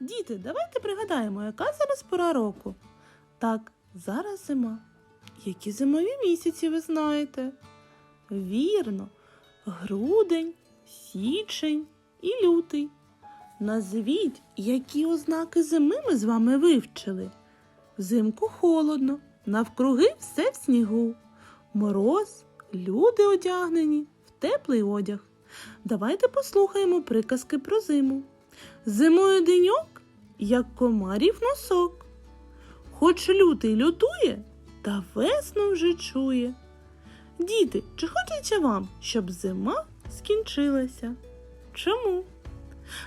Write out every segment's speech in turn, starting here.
Діти, давайте пригадаємо, яка зараз пора року. Так, зараз зима. Які зимові місяці ви знаєте? Вірно, грудень, січень і лютий. Назвіть, які ознаки зими ми з вами вивчили. Взимку холодно, навкруги все в снігу. Мороз, люди одягнені в теплий одяг. Давайте послухаємо приказки про зиму. Зимою деньок, як комарів носок. Хоч лютий лютує, та весну вже чує. Діти, чи хочеться вам, щоб зима скінчилася? Чому?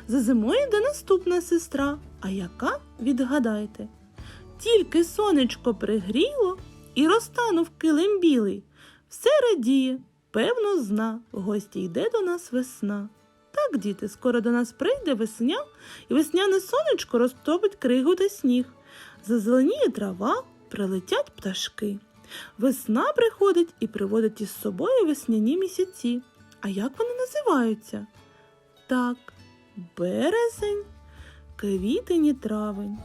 За зимою йде наступна сестра, а яка відгадайте? Тільки сонечко пригріло і розтанув килим білий. Все радіє, певно, зна, гості йде до нас весна. Так, діти, скоро до нас прийде весня, і весняне сонечко розтопить кригу та сніг. Зазеленіє трава, прилетять пташки. Весна приходить і приводить із собою весняні місяці. А як вони називаються? Так, березень, квітень і травень.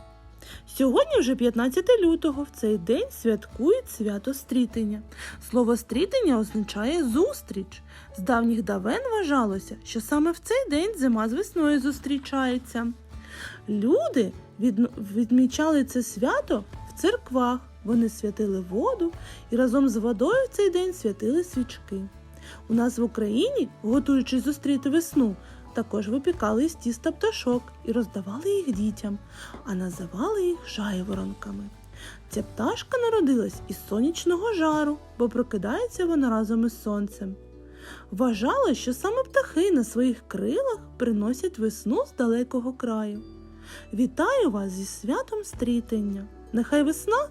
Сьогодні вже 15 лютого. В цей день святкують свято стрітення. Слово стрітення означає зустріч. З давніх давен вважалося, що саме в цей день зима з весною зустрічається. Люди відмічали це свято в церквах. Вони святили воду і разом з водою в цей день святили свічки. У нас в Україні, готуючись зустріти весну, також випікали із тіста пташок і роздавали їх дітям, а називали їх жайворонками. Ця пташка народилась із сонячного жару, бо прокидається вона разом із сонцем. Вважали, що саме птахи на своїх крилах приносять весну з далекого краю. Вітаю вас зі святом стрітення! Нехай весна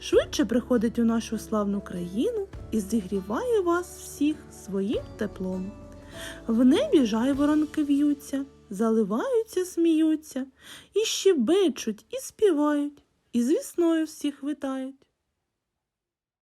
швидше приходить у нашу славну країну і зігріває вас всіх своїм теплом. В небі жайворонки в'ються, заливаються, сміються, і щебечуть, і співають, і з вісною всіх вітають.